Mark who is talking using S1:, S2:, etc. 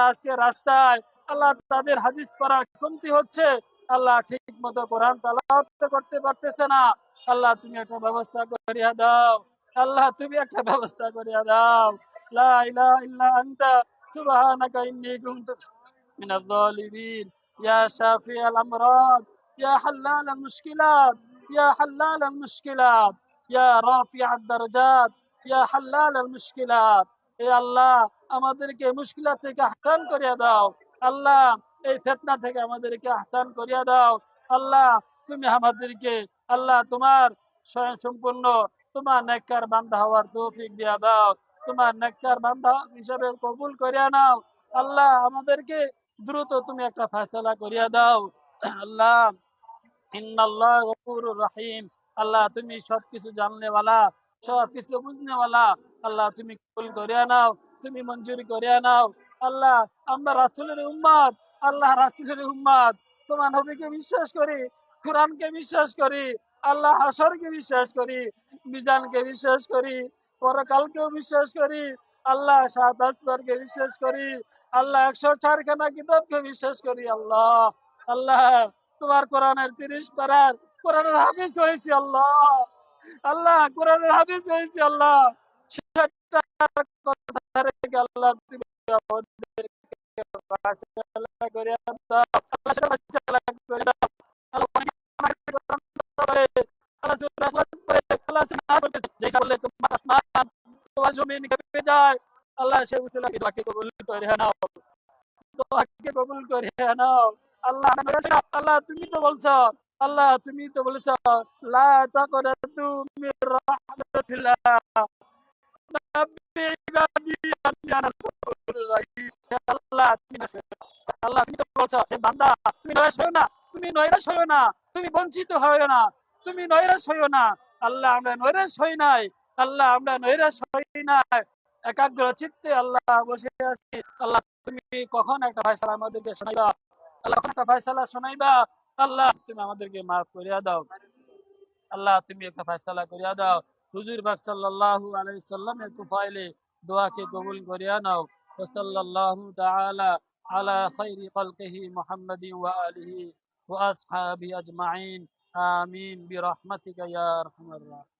S1: যারা আজকে রাস্তায় আল্লাহ তাদের হাদিস পড়ার কমতি হচ্ছে। আল্লাহ ঠিক মতো কোরআন তালাওয়াত করতে পারতেছে না। আল্লাহ তুমি একটা ব্যবস্থা করিয়া দাও। আল্লাহ তুমি একটা ব্যবস্থা করিয়া দাও। লা ইলাহা ইল্লা আনতা, সুবহানাকা ইন্নী কুনতু ইয়া শাফি আল আমরাদ, ইয়া হাল্লাল আল মুশকিলাত, ইয়া হাল্লাল আল মুশকিলাত, ইয়া রাফি আদ দারাজাত, ইয়া হাল্লাল আল মুশকিলাত। হে আল্লাহ, আমাদেরকে মুশকিলাত থেকে আহসান করিয়া দাও। আল্লাহ, এই ফেতনা থেকে আমাদেরকে আহসান করিয়া দাও। আল্লাহ, তুমি আমাদেরকে, আল্লাহ, তোমার স্বয়ং সম্পূর্ণ তোমার নেককার বান্দা হওয়ার তৌফিক দিয়া দাও। তোমার নেককার বান্দা হিসাবে কবুল করিয়া নাও। আল্লাহ, আমাদেরকে দ্রুত তুমি একটা ফয়সালা করিয়া দাও। আল্লাহ, ইন্নাল্লাহ গফুরুর রহিম। আল্লাহ, তুমি সবকিছু জানলেওয়ালা, সবকিছু বুঝনেওয়ালা আল্লাহ, তুমি কবুল করিয়া নাও, তুমি মঞ্জুরি করিয়া নাও। আল্লাহ, আমরা রাসূলের উম্মত, আল্লাহ রাসূলের উম্মত। তোমার নবীকে বিশ্বাস করি, কোরআনকে বিশ্বাস করি, আল্লাহ হাসরকে বিশ্বাস করি, মিজানকে বিশ্বাস করি, পরকালকেও বিশ্বাস করি, আল্লাহ সাত আসবারকে বিশ্বাস করি, আল্লাহ একশো চারখানা কিতাবকে বিশ্বাস করি, আল্লাহ। আল্লাহ, তোমার কোরআনের তিরিশ পারার কোরআনের হাফিজ হয়েছি, আল্লাহ। আল্লাহ, কোরআনের হাফিজ হয়েছি, আল্লাহ। সেটা কথা আল্লাহ তুমি তো বলছো আল্লাহ তুমি তো বলেছ লা তাকরাতু মির রাহমাতিল্লাহ। আল্লাহ, তুমি একাগ্র চিত্তে আল্লাহ বসে আছি আল্লাহ তুমি কখন একটা ফয়সালা আমাদেরকে শোনাইবা আল্লাহ একটা শোনাইবা আল্লাহ তুমি আমাদেরকে মাফ করিয়া দাও আল্লাহ তুমি একটা ফয়সালা করিয়া দাও। হুজুর পাক সাল্লাল্লাহু আলাইহি সাল্লামের তুফাইলে দোয়াকে কবুল করিয়া নাও ওয়া সাল্লাল্লাহু তাআলা আলা খাইরি খালকিহি মুহাম্মাদিন ওয়া আলিহি ওয়া আসহাবিহি আজমাইন আমিন বিরহমাতিকা ইয়া আরহামার রাহিমিন